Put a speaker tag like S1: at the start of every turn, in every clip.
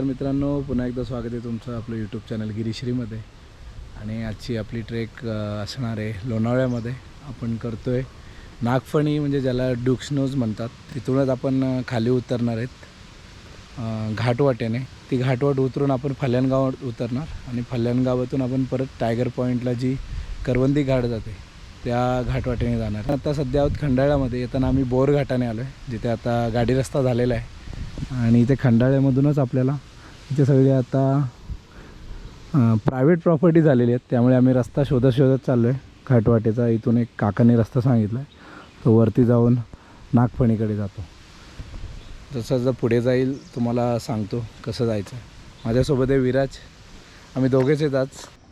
S1: नमस्कार मित्रांनो पुन्हा एकदा स्वागत आहे तुमचं आपलं यूट्यूब चॅनल गिरीश्रीमध्ये. आणि आजची आपली ट्रेक असणार आहे लोणावळ्यामध्ये. आपण करतो आहे नागफणी म्हणजे ज्याला डुक्सनोज म्हणतात. तिथूनच आपण खाली उतरणार आहेत. घाटवाट्याने घाटवाटेने. ती घाटवाट उतरून आपण फल्याणगावात उतरणार. आणि फल्याणगावातून आपण परत टायगर पॉईंटला जी करवंदी घाट जाते त्या घाटवाटेने जाणार. आता सध्या आहोत खंडाळ्यामध्ये. येताना आम्ही बोर घाटाने आलो आहे जिथे आता गाडी रस्ता झालेला आहे. आणि इथे खंडाळ्यामधूनच आपल्याला इथे सगळे आता प्रायव्हेट प्रॉपर्टी झालेली आहेत. त्यामुळे आम्ही रस्ता शोधत शोधत चाललो आहे घाटवाटेचा इथून एक काकाने रस्ता सांगितला आहे तो वरती जाऊन नागफणीकडे जातो. जसं जर पुढे जाईल तुम्हाला सांगतो कसं जायचं. माझ्यासोबत आहे विराज. आम्ही दोघेच आहेत आज.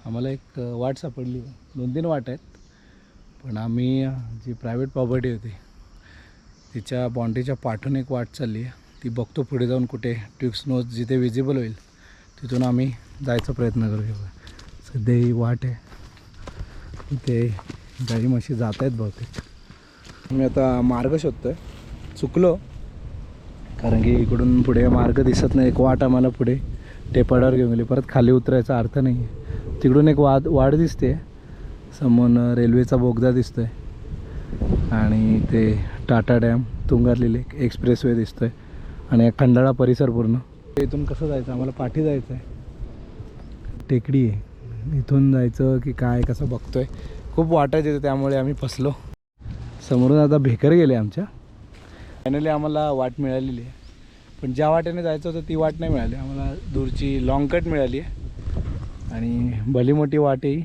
S1: आम्हाला एक वाट सापडली. दोन तीन वाट आहेत. पण आम्ही जी प्रायव्हेट प्रॉपर्टी होती तिच्या बाउंड्रीच्या पाठून एक वाट चालली आहे. ती बघतो पुढे जाऊन कुठे ट्युक्स नोज जिथे विजिबल होईल तिथून आम्ही जायचा प्रयत्न करूया सध्या ही वाट आहे. इथे गाई म्हशी जात आहेत बहुतेक. मी आता मार्ग शोधतो आहे चुकलो. कारण की इकडून पुढे मार्ग दिसत नाही. एक वाट आम्हाला पुढे टेपाडावर घेऊन गेली. परत खाली उतरायचा अर्थ नाही आहे तिकडून एक वाद वाढ दिसते समोर रेल्वेचा बोगदा दिसतोय. आणि ते टाटा डॅम तुंगारलेली एक एक्सप्रेसवे दिसतो आहे आणि खंडाळा परिसर पूर्ण. इथून कसं जायचं? आम्हाला पाठी जायचं आहे. टेकडी आहे. इथून जायचं की काय कसं बघतोय. खूप वाटायचं त्यामुळे आम्ही फसलो. समोरून आता भेकर गेले आमच्या. फायनली आम्हाला वाट मिळालेली आहे. पण ज्या वाटेने जायचं होतं ती वाट नाही मिळाली. आम्हाला दूरची लॉंग कट मिळाली आहे. आणि भली मोठी वाटही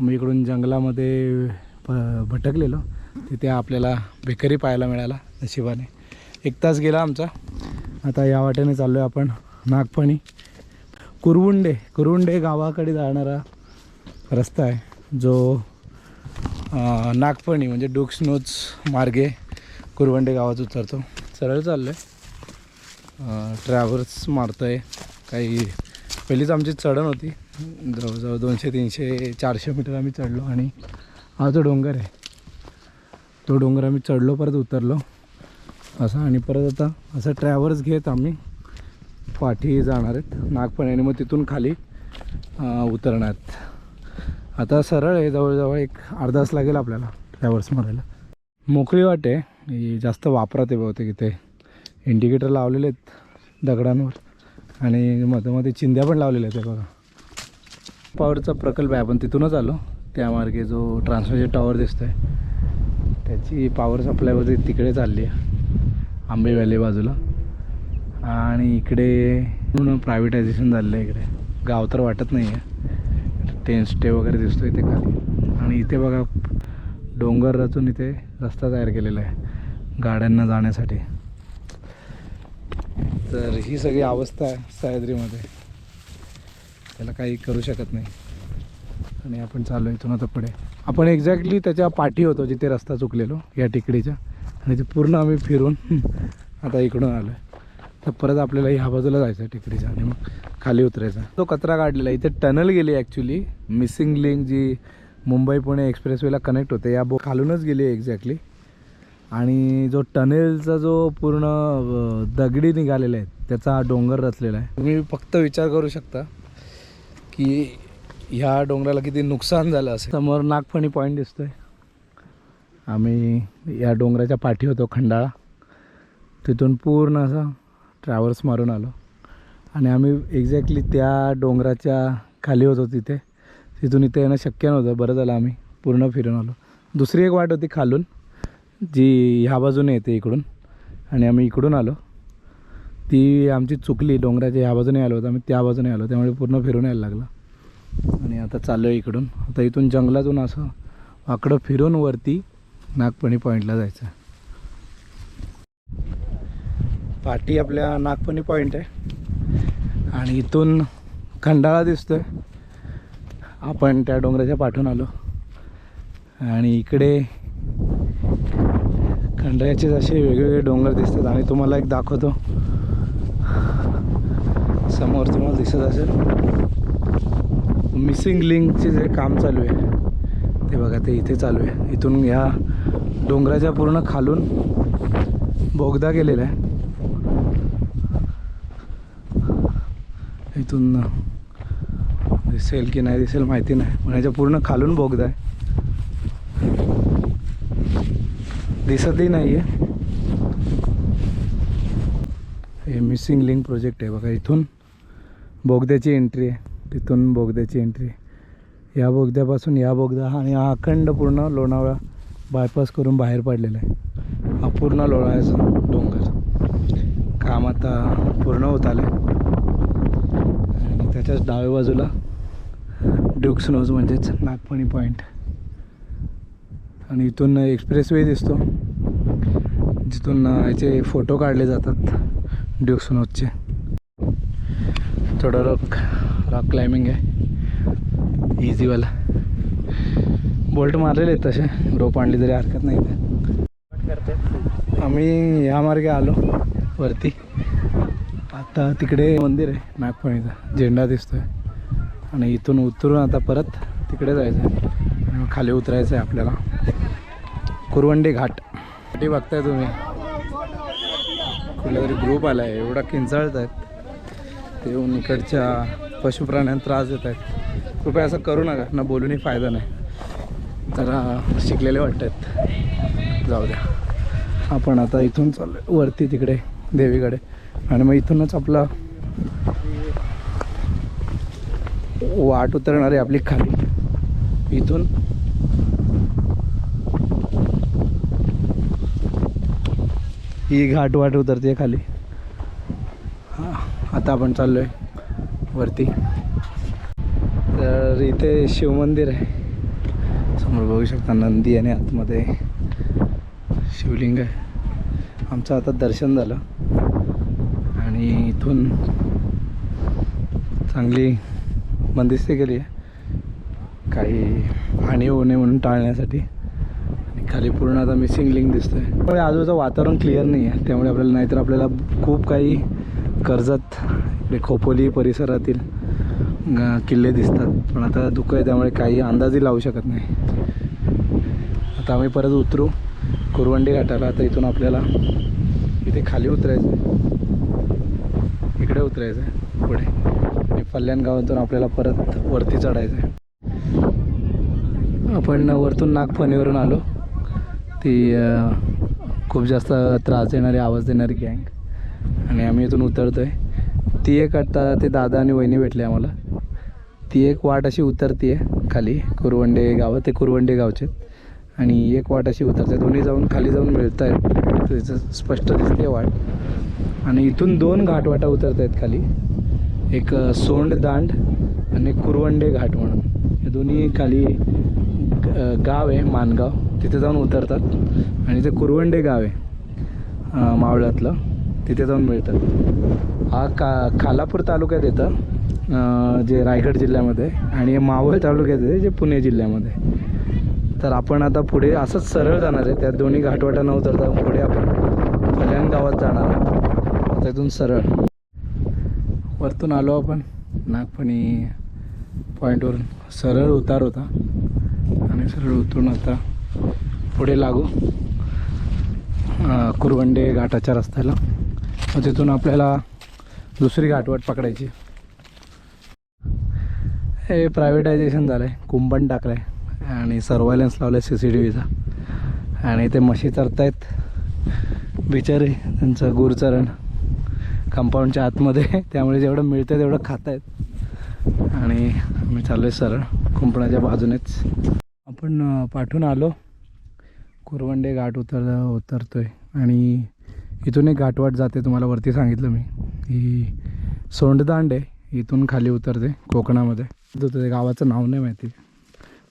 S1: आम्ही इकडून जंगलामध्ये प भटकलेलो. तिथे आपल्याला बेकरी पाहायला मिळाला नशिबाने. एक तास गेला आमचा. आता या वाटेने चाललो आहे आपण नागपणी. कुरवुंडे कुरवुंडे गावाकडे जाणारा रस्ता आहे जो नागपणी म्हणजे डुक्सनोज मार्गे कुरवंडे गावात उतरतो. सरळ चाललो आहे ट्रॅव्हल्स मारतो आहे काही पहिलीच आमची चढण होती. जवळजवळ दोनशे तीनशे चारशे मीटर आम्ही चढलो आणि हा जो डोंगर आहे तो डोंगर आम्ही चढलो परत उतरलो. असं आणि परत आता असं ट्रॅव्हल्स घेत आम्ही. पाठी जाणार आहेत. नागपणे आणि मग तिथून खाली उतरणार आहेत. आता सरळ आहे जवळजवळ एक अर्धा तास लागेल आपल्याला ट्रॅव्हल्स मारायला. मोकळी वाट आहे. ही जास्त वापरात आहे बहुतेक इथे. इंडिकेटर लावलेले आहेत दगडांवर. आणि मध्ये मध्ये चिंध्या पण लावलेल्या आहेत बघा. पॉवरचा प्रकल्प आहे. आपण तिथूनच आलो. त्या मार्गे जो ट्रान्समिशन टॉवर दिसतो आहे त्याची पॉवर सप्लायवरती तिकडे चालली आहे. आंबे व्हॅली बाजूला. आणि इकडे पूर्ण प्रायव्हेटायझेशन झालेलं आहे इकडे. गाव तर वाटत नाही आहे टेन स्टे वगैरे दिसतो इथे खाली. आणि इथे बघा डोंगर रचून इथे रस्ता तयार केलेला आहे गाड्यांना जाण्यासाठी. तर ही सगळी अवस्था आहे सह्याद्रीमध्ये त्याला काही करू शकत नाही. आणि आपण चालू इथून आता पुढे. आपण एक्झॅक्टली त्याच्या पाठी होतो जिथे रस्ता चुकलेलो या टिकडीच्या. आणि ते पूर्ण आम्ही फिरून आता इकडून आलो आहे तर परत आपल्याला ह्या बाजूला जायचं आहे आणि मग खाली उतरायचा. तो कचरा काढलेला आहे. इथे टनल गेली ॲक्च्युली मिसिंग लिंक जी मुंबई पुणे एक्सप्रेसवेला कनेक्ट होते या बो खालूनच गेली एक्झॅक्टली आणि जो टनेलचा जो पूर्ण दगडी निघालेला आहे त्याचा हा डोंगर रचलेला आहे. तुम्ही फक्त विचार करू शकता की ह्या डोंगराला किती नुकसान झालं असेल. समोर नागफणी पॉईंट दिसतोय. आम्ही या डोंगराच्या पाठी होतो खंडाळा. तिथून पूर्ण असं ट्रॅव्हल्स मारून आलो. आणि आम्ही एक्झॅक्टली त्या डोंगराच्या खाली होतो तिथे. तिथून इथे येणं शक्य नव्हतं बरं झालं आम्ही पूर्ण फिरून आलो. दुसरी एक वाट होती खालून जी ह्या बाजूने येते इकडून. आणि आम्ही इकडून आलो. ती आमची चुकली डोंगराच्या ह्या बाजूने आलो होतो आम्ही त्या बाजूने आलो त्यामुळे पूर्ण फिरून यायला लागलं. आणि आता चाललो आहे इकडून. आता इथून जंगलातून असं वाकडं फिरून वरती नागपणी पॉईंटला जायचं. पाठी आपल्या नागपणी पॉईंट आहे. आणि इथून खंडाळा दिसतोय. आपण त्या डोंगराच्या पाठून आलो. आणि इकडे खंडाळ्याचे असे वेगवेगळे डोंगर दिसतात आणि तुम्हाला एक दाखवतो. समोर तुम्हाला दिसत असेल. मिसिंग लिंकचे जे काम चालू आहे. हे बघा ते इथे चालू आहे. इथून ह्या डोंगराच्या पूर्ण खालून बोगदा केलेला आहे. इथून दिसेल की नाही दिसेल माहिती नाही पण याच्या पूर्ण खालून बोगदा आहे. दिसतही नाही आहे हे मिसिंग लिंक प्रोजेक्ट आहे बघा इथून बोगद्याची एंट्री आहे. तिथून बोगद्याची एंट्री या बोगद्यापासून या बोगदा आणि हा अखंड पूर्ण लोणावळा बायपास करून बाहेर पडलेला आहे. हा पूर्ण लोणावळ्याचा डोंगर. काम आता पूर्ण होत आलं आणि त्याच्याच डाव्या बाजूला ड्युक्स नोज म्हणजेच नागपणी पॉईंट आणि इथून एक्सप्रेस वे दिसतो. जिथून याचे फोटो काढले जातात ड्युक्स नोजचे थोडं रॉक रॉक क्लाइम्बिंग आहे. इझीवाला बोल्ट मारलेले आहेत तसे. रोप आणली तरी हरकत नाही आम्ही या मार्गे आलो. वरती. आता तिकडे मंदिर आहे नागपणीचं झेंडा दिसतोय. आणि इथून उतरून आता परत तिकडे जायचं आहे आणि खाली उतरायचं आहे आपल्याला. कुरवंडी घाट. घाटी बघताय तुम्ही. कुठला तरी ग्रुप आला आहे एवढा किंचाळत आहेत ते इकडच्या पशुप्राण्यांना त्रास देत आहेत. कृपया असं करू नका ना बोलूनही फायदा नाही. जरा शिकलेले वाटत आहेत जाऊ द्या. आपण आता इथून चाललो वरती तिकडे देवीकडे. आणि मग इथूनच आपला वाट उतरणार आहे आपली खाली. इथून. ही घाट वाट उतरते खाली. हां आता आपण चाललो आहे वरती. तर इथे शिवमंदिर आहे. समोर बघू शकता नंदी आणि आतमध्ये शिवलिंग आहे. आमचं आता दर्शन झालं. आणि इथून चांगली बंदिस्ती केली आहे. काही हानी होऊ नये म्हणून टाळण्यासाठी. आणि खाली पूर्ण आता मिसिंग लिंक आहे त्यामुळे आजूबाजूचं वातावरण क्लिअर नाही आहे त्यामुळे आपल्याला नाहीतर आपल्याला खूप काही कर्जत आपले खोपोली परिसरातील किल्ले दिसतात. पण आता धुकं आहे त्यामुळे काही अंदाजही लावू शकत नाही. आता आम्ही परत उतरू कुरवंडी घाटाला. आता इथून आपल्याला इथे खाली उतरायचं आहे. इकडे उतरायचं आहे. पुढे. आणि कल्याण गावातून आपल्याला परत वरती चढायचं आहे. आपण वरतून नागफणीवरून आलो. ती खूप जास्त त्रास देणारी आवाज देणारी गँग. आणि आम्ही इथून उतरतो आहे ती एक आता ते दादा आणि वहिनी भेटले आम्हाला. ती एक वाट अशी उतरते आहे खाली कुरवंडे गावं ते कुरवंडे गावचे. आणि एक वाट अशी उतरते दोन्ही जाऊन खाली जाऊन मिळत आहेत त्याचं स्पष्ट दिसते वाट. आणि इथून दोन घाटवाटा उतरत आहेत खाली. एक सोंड दांड आणि एक कुरवंडे घाट म्हणून. हे दोन्ही खाली गाव आहे मानगाव. तिथे जाऊन उतरतात. आणि ते कुरवंडे गाव आहे मावळ्यातलं. मावळातलं तिथे जाऊन मिळतात हा का खालापूर तालुक्यात येतं जे रायगड जिल्ह्यामध्ये आणि मावळ तालुक्यात आहे जे पुणे जिल्ह्यामध्ये. तर आपण आता पुढे असंच सरळ जाणार आहे. त्या दोन्ही घाटवाटा न उतरता पुढे आपण कल्याण गावात जाणार आहोत. त्यातून सरळ. वरतून आलो आपण नागपणी पॉईंटवरून सरळ उतार होता. आणि सरळ उतरून आता पुढे लागू कुरवंडे घाटाच्या रस्त्याला. मग तिथून आपल्याला दुसरी घाटवाट पकडायची. हे प्रायव्हेटायझेशन झालं आहे कुंपण टाकलं आहे आणि सर्वायलन्स लावलं आहे सी सी टी व्हीचा आणि ते म्हशी चरतायत. बिचारे त्यांचं गुरचरण. कंपाऊंडच्या आतमध्ये. त्यामुळे जेवढं मिळतं तेवढं खात आहेत आणि आम्ही चाललो आहे सरळ. कुंपणाच्या बाजूनेच. आपण पाठून आलो. कुरवंडे घाट उतर उतरतो आहे आणि इथून एक घाटवाट जाते तुम्हाला वरती सांगितलं मी. ही सोंडदांड आहे इथून खाली उतरते कोकणामध्ये. तर गावाचं नाव नाही माहिती.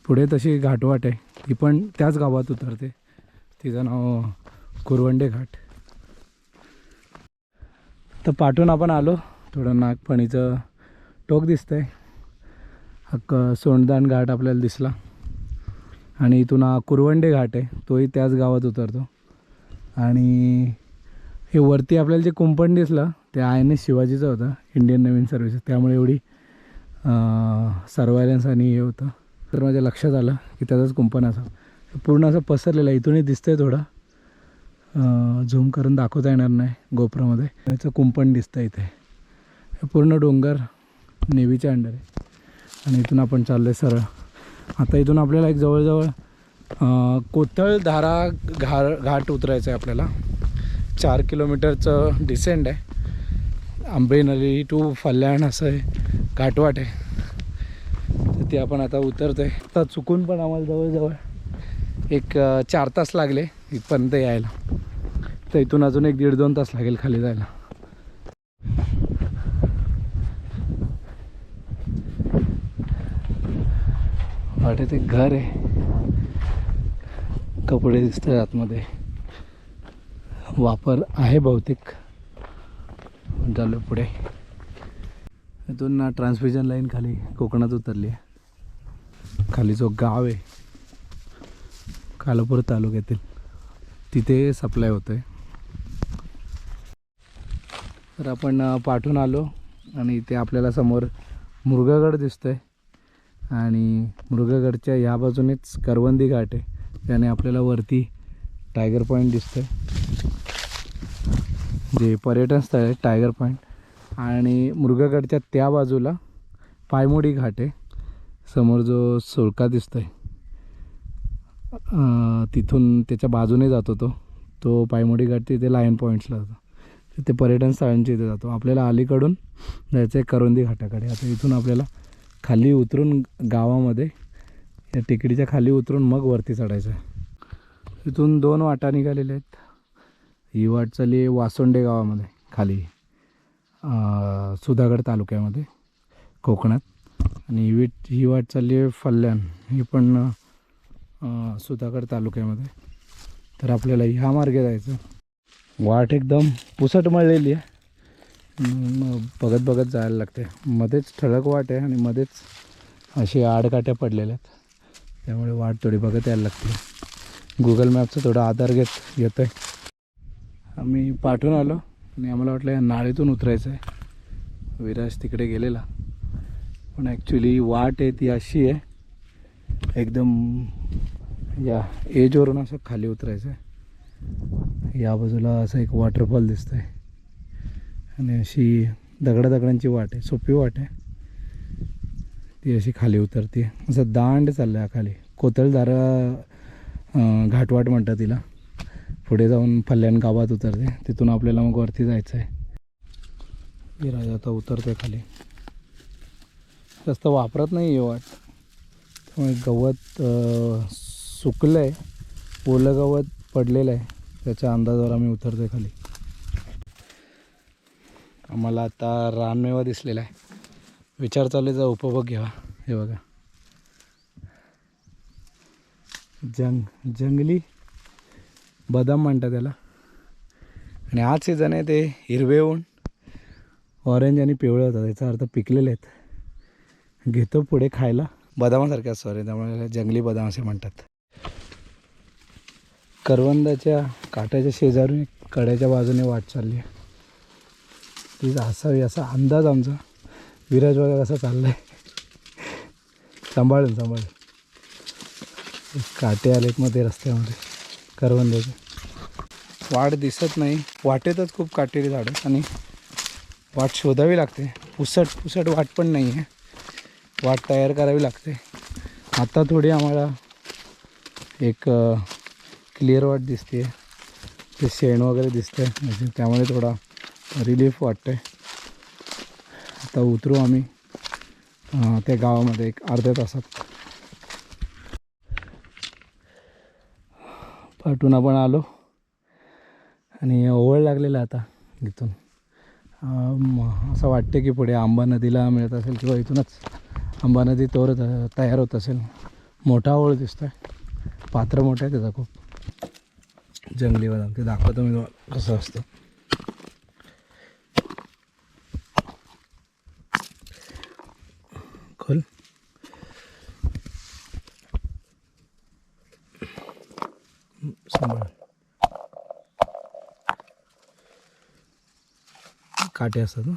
S1: पुढे तशी घाटवाट आहे. ती पण त्याच गावात उतरते. तिचं नाव कुरवंडे घाट. तर पाठून आपण आलो. थोडं नागपणीचं टोक दिसतंय. हक्क सोंडदान घाट आपल्याला दिसला. आणि इथून हा कुरवंडे घाट आहे. तोही त्याच गावात उतरतो. आणि हे वरती आपल्याला जे कुंपण दिसलं ते आय एन एस शिवाजीचं होतं इंडियन नवीन सर्व्हिसेस त्यामुळे एवढी सर्वायलन्स आणि हे होतं. तर माझ्या लक्षात आलं की त्याचाच कुंपण असं. पूर्ण असं पसरलेलं आहे. इथूनही दिसतंय थोडं. झूम करून दाखवता येणार नाही गोप्रोमध्ये. याचं कुंपण दिसतं इथे. हे पूर्ण डोंगर नेव्हीच्या अंडर आहे. आणि इथून आपण चाललो आहे सरळ. आता इथून आपल्याला एक जवळजवळ कोथळ धारा घा घाट उतरायचं आहे आपल्याला. चार किलोमीटरचं डिसेंड आहे. आंबेनळी टू फल्याण असं आहे घाटवाट आहे. तर ते आपण आता उतरतो आहे आता चुकून पण आम्हाला जवळजवळ एक चार तास लागले इथपर्यंत यायला. तर इथून अजून एक दीड दोन तास लागेल खाली जायला. वाटे ते घर आहे. कपडे दिसतात आतमध्ये. वापर आहे बहुतेक. झालं पुढे. इथून ना ट्रान्समिशन लाईन खाली कोकणात उतरली आहे. खाली जो गाव आहे कालापूर तालुक्यातील तिथे सप्लाय होतं आहे तर आपण पाठून आलो आणि इथे आपल्याला समोर मृगगड दिसतो आहे आणि मुरगागडच्या ह्या बाजूनेच करवंदी घाट आहे. त्याने आपल्याला वरती टायगर पॉईंट दिसतोय. जे पर्यटन स्थळ आहे टायगर पॉईंट आणि मुरगागडच्या त्या बाजूला पायमोडी घाट आहे. समोर जो सुळका दिसतो आहे तिथून त्याच्या बाजूने जातो तो. तो पायमोडी घाट तिथे लायन पॉईंट्सला जातो. तिथे पर्यटन स्थळांच्या इथे जातो. आपल्याला अलीकडून जायचं आहे करवंदी घाटाकडे. आता इथून आपल्याला खाली उतरून गावामध्ये या टेकडीच्या खाली उतरून मग वरती चढायचं आहे. इथून दोन वाटा निघालेल्या आहेत. ही वाट चालली आहे वासोंडे गावामध्ये खाली सुधागड तालुक्यामध्ये कोकणात. आणि ही वीट ही वाट चालली आहे फल्याण ही पण सुधागड तालुक्यामध्ये. तर आपल्याला ह्या मार्गे जायचं. वाट एकदम पुसट मळलेली आहे. बघत बघत जायला लागते मध्येच ठळक वाट आहे आणि मध्येच अशी आडकाट्या पडलेल्या आहेत. त्यामुळे वाट थोडी बघत यायला लागते. गुगल मॅपचा थोडा आधार घेत येतो आहे आम्ही पाठवून आलो आणि आम्हाला वाटलं या नाळीतून उतरायचं आहे विराज तिकडे गेलेला. पण ॲक्च्युली वाट आहे ती अशी आहे एकदम या एजवरून असं खाली उतरायचं आहे या बाजूला असं एक वॉटरफॉल दिसतं आहे आणि अशी दगडादगडांची वाट आहे सोपी वाट आहे. ती अशी खाली उतरते असं दांड चाललं आहे खाली. कोतळदारा घाटवाट म्हणतात तिला. पुढे जाऊन फल्याण गावात उतरते. तिथून आपल्याला मग वरती जायचं आहे. विराज आता उतरते खाली. जास्त वापरत नाही आहे वाट. त्यामुळे गवत सुकलं आहे ओलं गवत पडलेलं आहे. त्याच्या अंदाजावर आम्ही उतरतो खाली. आम्हाला आता रानमेवा दिसलेला आहे. विचार चालू जा उपभोग घ्यावा. हे बघा. जंग जंगली बदाम म्हणतात त्याला. आणि आज सीझन आहे ते हिरवे होऊन ऑरेंज आणि पिवळे होतात. याचा अर्थ पिकलेले आहेत. घेतो पुढे खायला. बदामासारखे असतो अरे त्यामुळे जंगली बदाम असे म्हणतात. करवंदाच्या काट्याच्या शेजारून एक कड्याच्या बाजूने वाट चालली आहे. तीच असावी असा अंदाज आमचा. विराज बघा कसा चाललाय. सांभाळून सांभाळून. काटे आलेत मध्ये रस्त्यामध्ये करवंदाचे. वाट दिसत नाही. वाटेतच खूप काटेरी झाडं आणि वाट शोधावी लागते. पुसट पुसट वाट पण नाही आहे वाट तयार करावी लागते. आता थोडी आम्हाला एक क्लिअर वाट दिसते ते शेण वगैरे दिसतंय. म्हणजे त्यामुळे थोडा रिलीफ वाटतंय. आता उतरू आम्ही त्या गावामध्ये एक अर्ध्या तासात. पाठून आपण आलो. आणि ओवळ लागलेला आता इथून. असं वाटते की पुढे आंबा नदीला मिळत असेल किंवा इथूनच आंबा नदी तोर तयार होत असेल. मोठा ओळ दिसतो आहे पात्र मोठं आहे त्याचा खूप. जंगली बदाम. ते दाखवतो मी कसं असतं. खोल सांभाळ काटे असतात ना.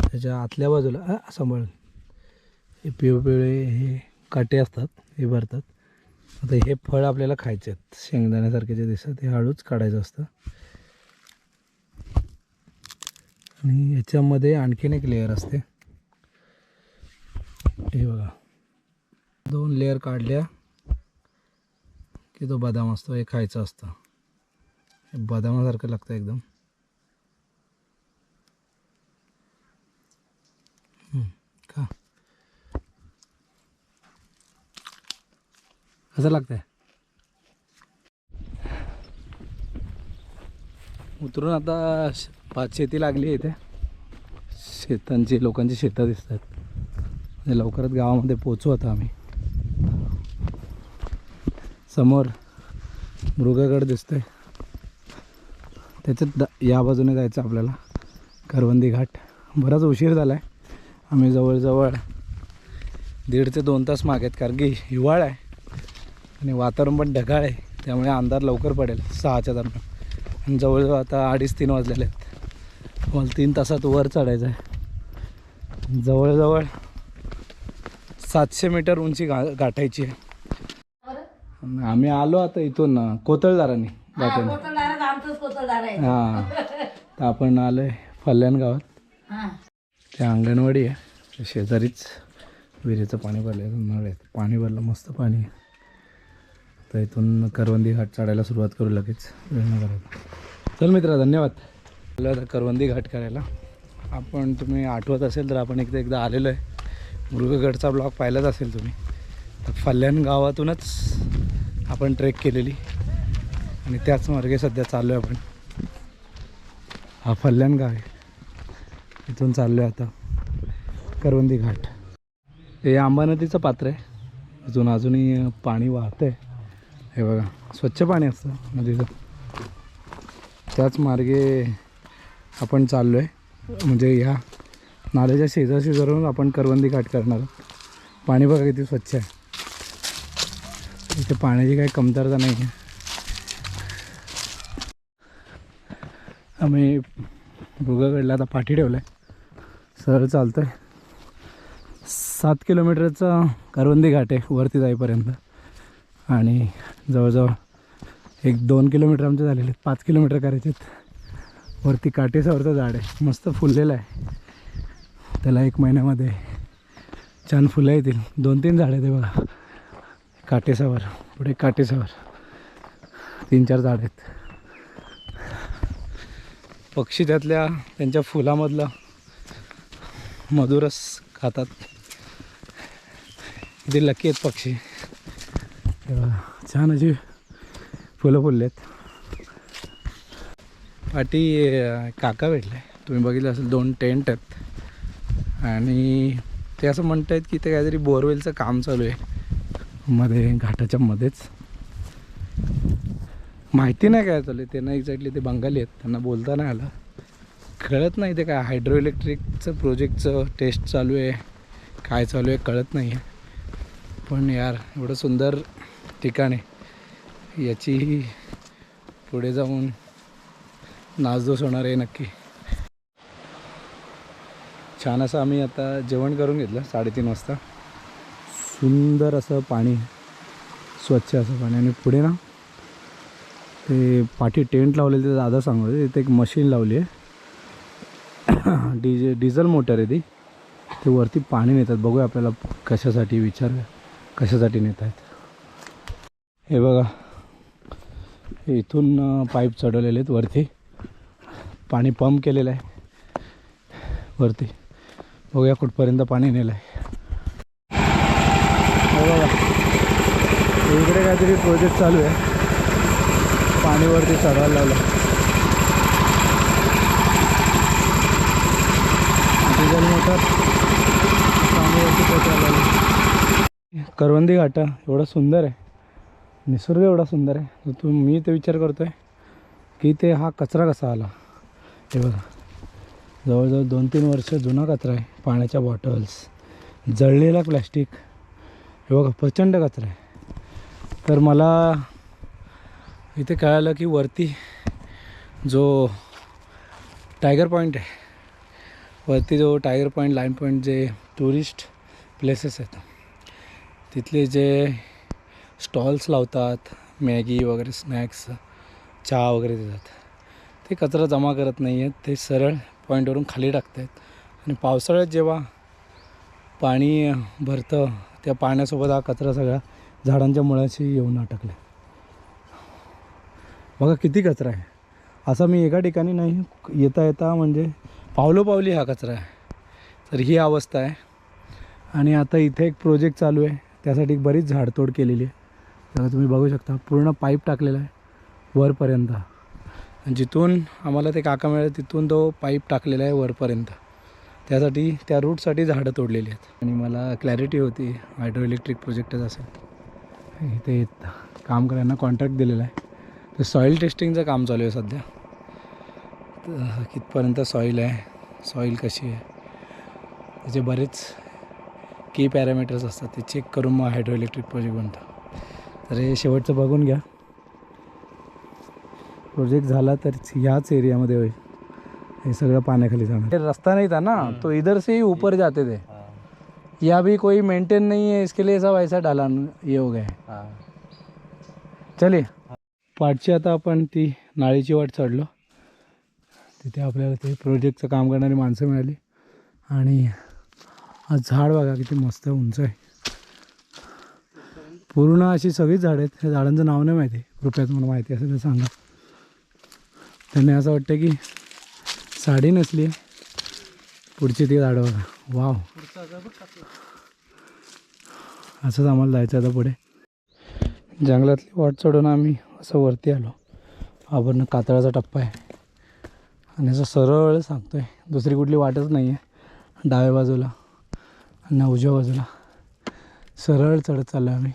S1: त्याच्या आतल्या बाजूला सांभाळ हे पिवळे पिवळे हे काटे असतात हे भरतात. आता हे फळ आपल्याला खायचे आहेत. शेंगदाण्यासारखे जे दिसतात हे हळूच काढायचं असतं. आणि याच्यामध्ये आणखीन एक लेअर असते. हे बघा. दोन लेअर काढल्या की तो बदाम असतो हे खायचं असतं. बदामासारखं लागतं एकदम. का असं लागतंय. उतरून आता पाच शेती लागली आहे इथे. शेतांची लोकांची शेतं दिसत आहेत म्हणजे लवकरच गावामध्ये पोचू आता आम्ही. समोर मृगगड दिसतोय. त्याच्यात द या बाजूने जायचं आपल्याला. करवंदी घाट. बराच उशीर झाला आहे आम्ही जवळजवळ दीड ते दोन तास मागेत कारण की हिवाळा आहे आणि वातावरण पण ढगाळ आहे. त्यामुळे अंधार लवकर पडेल सहाच्या दरम्यान. आणि जवळजवळ आता अडीच तीन वाजलेले आहेत. मला तीन तासात वर चढायचं आहे जवळजवळ सातशे मीटर उंची गा गाठायची आहे. आम्ही आलो आता इथून कोतळदारांनी जाताना हां. तर आपण आलो आहे फल्याण गावात
S2: हा.
S1: ते अंगणवाडी आहे. शेजारीच विहिरीचं पाणी भरलं आहे नळ आहे पाणी भरलं मस्त पाणी आहे. तर इथून करवंदी घाट चढायला सुरुवात करू लगेच. वेळ चल मित्रा धन्यवाद. करवंदी घाट करायला. आपण तुम्ही आठवत असेल तर आपण एकदा एकदा आलेलो आहे. मृगगडचा ब्लॉग पाहिलाच असेल तुम्ही. तर फल्याण गावातूनच आपण ट्रेक केलेली. आणि त्याच मार्गे सध्या चाललो आहे आपण. हा फल्याण गाव आहे. इथून चाललो आहे आता करवंदी घाट. हे आंबा नदीचं पात्र आहे. इथून अजूनही पाणी वाहतं आहे हे बघा स्वच्छ पाणी असतं नदीचं. त्याच मार्गे आपण चाललो आहे म्हणजे ह्या नाल्याच्या शेजार आपण करवंदी घाट करणार आहोत. पाणी बघा किती स्वच्छ आहे. इथे पाण्याची काही कमतरता नाही आहे आम्ही मृगगडला आता पाठी ठेवलं आहे सरळ चालतं आहे सात किलोमीटरचा करवंदी घाट आहे वरती जाईपर्यंत. आणि जवळजवळ एक दोन किलोमीटर आमचे झालेले आहेत. पाच किलोमीटर करायचे आहेत. वरती काटेसावरचं झाड आहे. मस्त फुललेलं आहे. त्याला एक महिन्यामध्ये छान फुलं येतील. दोन तीन झाडं आहेत बघा. काटेसावर. पुढे काटेसावर. तीन चार झाड आहेत. पक्षी त्यातल्या त्यांच्या फुलामधला मधुरस खातात. इथे लकी आहेत पक्षी. छान अशी फुलं फुलले आहेत. पाठी काका भेटले. तुम्ही बघितलं असेल दोन टेंट आहेत. आणि ते असं म्हणत आहेत की ते काहीतरी बोरवेलचं काम चालू आहे. मध्ये घाटाच्या मध्येच. माहिती नाही काय चालू आहे त्यांना एक्झॅक्टली ते बंगाली आहेत. त्यांना बोलता नाही आलं. कळत नाही ते काय हायड्रो इलेक्ट्रिकचं प्रोजेक्टचं टेस्ट चालू आहे. काय चालू आहे कळत नाही. आहे पण यार एवढं सुंदर ठिकाण आहे. याची पुढे जाऊन नाचदोस होणार आहे नक्की. छान असं आम्ही आता जेवण करून घेतलं साडेतीन वाजता. सुंदर असं पाणी स्वच्छ असं पाणी. आणि पुढे ना ते पाठी टेंट लावलेलं ते दादा सांगत होते. तिथे एक मशीन लावली आहे. डिजे डिझेल मोटर आहे ती. ते वरती पाणी नेतात. बघूया आपल्याला कशासाठी विचार कशासाठी नेत आहेत हे बघा. इथून पाईप चढवलेले आहेत वरती. पाणी पंप केलेलं आहे. वरती. बघूया कुठपर्यंत पाणी नेलं आहे. बघा. इकडे काहीतरी प्रोजेक्ट चालू आहे. पाणीवरती वरती चढवायला लावलं डिझेल मोटर पाणीवरती पोचायला लागलं. करवंदी घाटा एवढा सुंदर आहे. निसर्ग एवढा सुंदर आहे. तर तू मी ते विचार करतो आहे की ते हा कचरा कसा आला? हे बघा. जवळजवळ दोन तीन वर्ष जुना कचरा आहे. पाण्याच्या बॉटल्स जळलेला प्लॅस्टिक हे बघा प्रचंड कचरा आहे. तर मला इथे कळालं की वरती जो टायगर पॉईंट आहे वरती जो टायगर पॉईंट लाईन पॉईंट जे टुरिस्ट प्लेसेस आहेत तिथले जे स्टॉल्स लावतात मॅगी वगैरे स्नॅक्स चहा वगैरे देतात ते कचरा जमा करत नाही आहेत ते सरळ पॉईंटवरून खाली टाकत आहेत आणि पावसाळ्यात जेव्हा पाणी भरतं त्या पाण्यासोबत हा कचरा सगळा झाडांच्या मुळाशी येऊन अटकला बघा किती कचरा आहे. असा मी एका ठिकाणी नाही येता येता म्हणजे पावलोपावली हा कचरा आहे. तर ही अवस्था आहे. आणि आता इथे एक प्रोजेक्ट चालू आहे. त्यासाठी बरीच झाडतोड केलेली आहे. तर तुम्ही बघू शकता पूर्ण पाईप टाकलेला आहे वरपर्यंत. आणि जिथून आम्हाला ते काका मिळाले तिथून तो पाईप टाकलेला आहे वरपर्यंत. त्यासाठी त्या रूटसाठी झाडं तोडलेली आहेत. आणि मला क्लॅरिटी होती हायड्रो इलेक्ट्रिक प्रोजेक्टच असेल इथे काम करायला कॉन्ट्रॅक्ट दिलेला आहे. तर सॉईल टेस्टिंगचं काम चालू आहे सध्या. तर कितपर्यंत सॉईल आहे सॉईल कशी आहे त्याचे बरेच की पॅरामीटर्स असतात ते चेक करून मग हायड्रो इलेक्ट्रिक प्रोजेक्ट बनतं. तर हे शेवटचं बघून घ्या. प्रोजेक्ट झाला तर ह्याच एरियामध्ये होईल. हे सगळं पाण्याखाली जाणार. रस्ता नहीं था ना तो इधर से ही ऊपर जाते थे या भी कोई मेंटेन नहीं है इसके लिए सब ऐसा डाला ये हो गया चलिए. पाठची आता आपण ती नाळीची वाट चढलो. तिथे आपल्याला ते प्रोजेक्टचं काम करणारी माणसं मिळाली. आणि आज झाड बघा किती मस्त उंच आहे. पूर्ण अशी सगळीच झाडं आहेत. त्या झाडांचं नाव नाही माहिती. कृपया तुम्हाला माहिती असेल तर सांगा. त्यांनी असं वाटतं की साडी नसली पुढची ती झाडं बघा. वाव. असंच आम्हाला जायचं आता पुढे. जंगलातली वाट चढून आम्ही असं वरती आलो. आवरण कातळाचा टप्पा आहे. आणि असं सरळ सांगतो आहे दुसरी कुठली वाटच नाही आहे डाव्या बाजूला आणि उजव्या बाजूला. सरळ चढत चाललो आम्ही.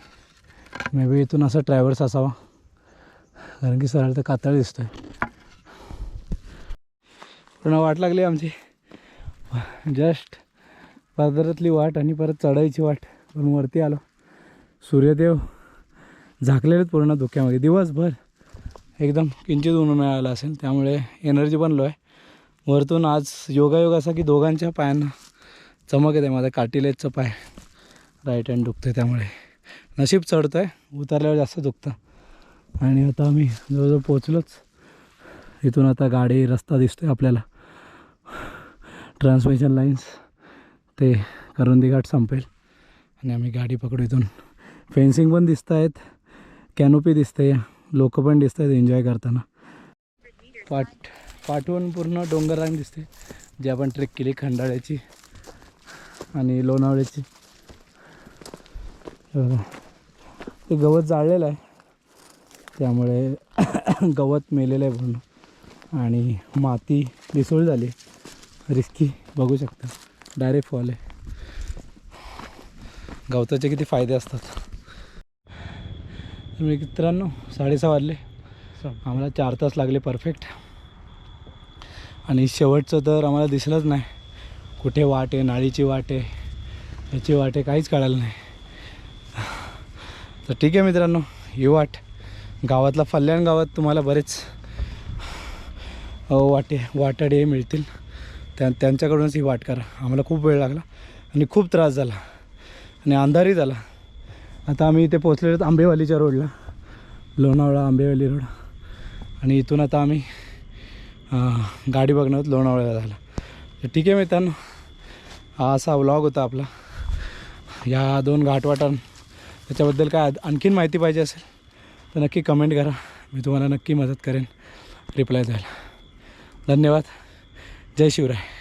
S1: मे बी इथून असा ट्रॅव्हल्स असावा. कारण की सरळ तर कातळ दिसतोय. पूर्ण वाट लागली आमची. जस्ट पदरातली वाट आणि परत चढायची वाट. पण वरती आलो. सूर्यदेव. झाकलेलेच पूर्ण धुक्यामध्ये. दिवसभर एकदम किंचित ऊन मिळालं असेल त्यामुळे एनर्जी बनलो आहे वरतून आज योगायोग असा की दोघांच्या पायांना चमक येते. माझ्या काटिलेजचं पाय राईट हँड दुखतं त्यामुळे. नशीब चढतं आहे उतरल्यावर जास्त दुखतं. आणि आता आम्ही जवळजवळ पोचलोच इथून आता गाडी रस्ता दिसतोय आपल्याला. ट्रान्समिशन लाईन्स ते करुंदी घाट संपेल. आणि आम्ही गाडी पकडू इथून फेन्सिंग पण दिसत आहेत कॅनोपी दिसते लोक पण दिसत आहेत एन्जॉय करताना. पाट पाठवून पूर्ण डोंगरांग दिसते जे आपण ट्रेक केली खंडाळ्याची आणि लोणावळ्याची. ते गवत जाळलेलं आहे. त्यामुळे गवत मेलेलं आहे पूर्ण. आणि माती मिसळ झाली. रिस्की बघू शकता. डायरेक्ट फॉल आहे. गवताचे किती फायदे असतात. मित्रांनो साडेसहा वाजले. आम्हाला चार तास लागले परफेक्ट आणि शेवटचं तर आम्हाला दिसलंच नाही. कुठे वाट आहे नाळीची वाट आहे ह्याची वाट आहे काहीच कळालं नाही. तर ठीक आहे मित्रांनो ही वाट गावातला फल्याण गावात तुम्हाला बरेच वाटे वाटाडे मिळतील. त्या त्यांच्याकडूनच ही वाट करा. आम्हाला खूप वेळ लागला आणि खूप त्रास झाला आणि अंधारही झाला. आता आम्ही इथे पोचलेलो आहोत आंबेवालीच्या रोडला. लोणावळा आंबेवाली रोड. आणि इथून आता आम्ही गाडी बघणार आहोत लोणावळ्याला झाला तर ठीक आहे मित्रांनो हा असा व्लॉग होता आपला. या दोन घाटवाटां त्याच्याबद्दल काय आणखीन माहिती पाहिजे असेल तर नक्की कमेंट करा. मी तुम्हाला नक्की मदत करेन. रिप्लाय द्यायला धन्यवाद. जय शिवराय.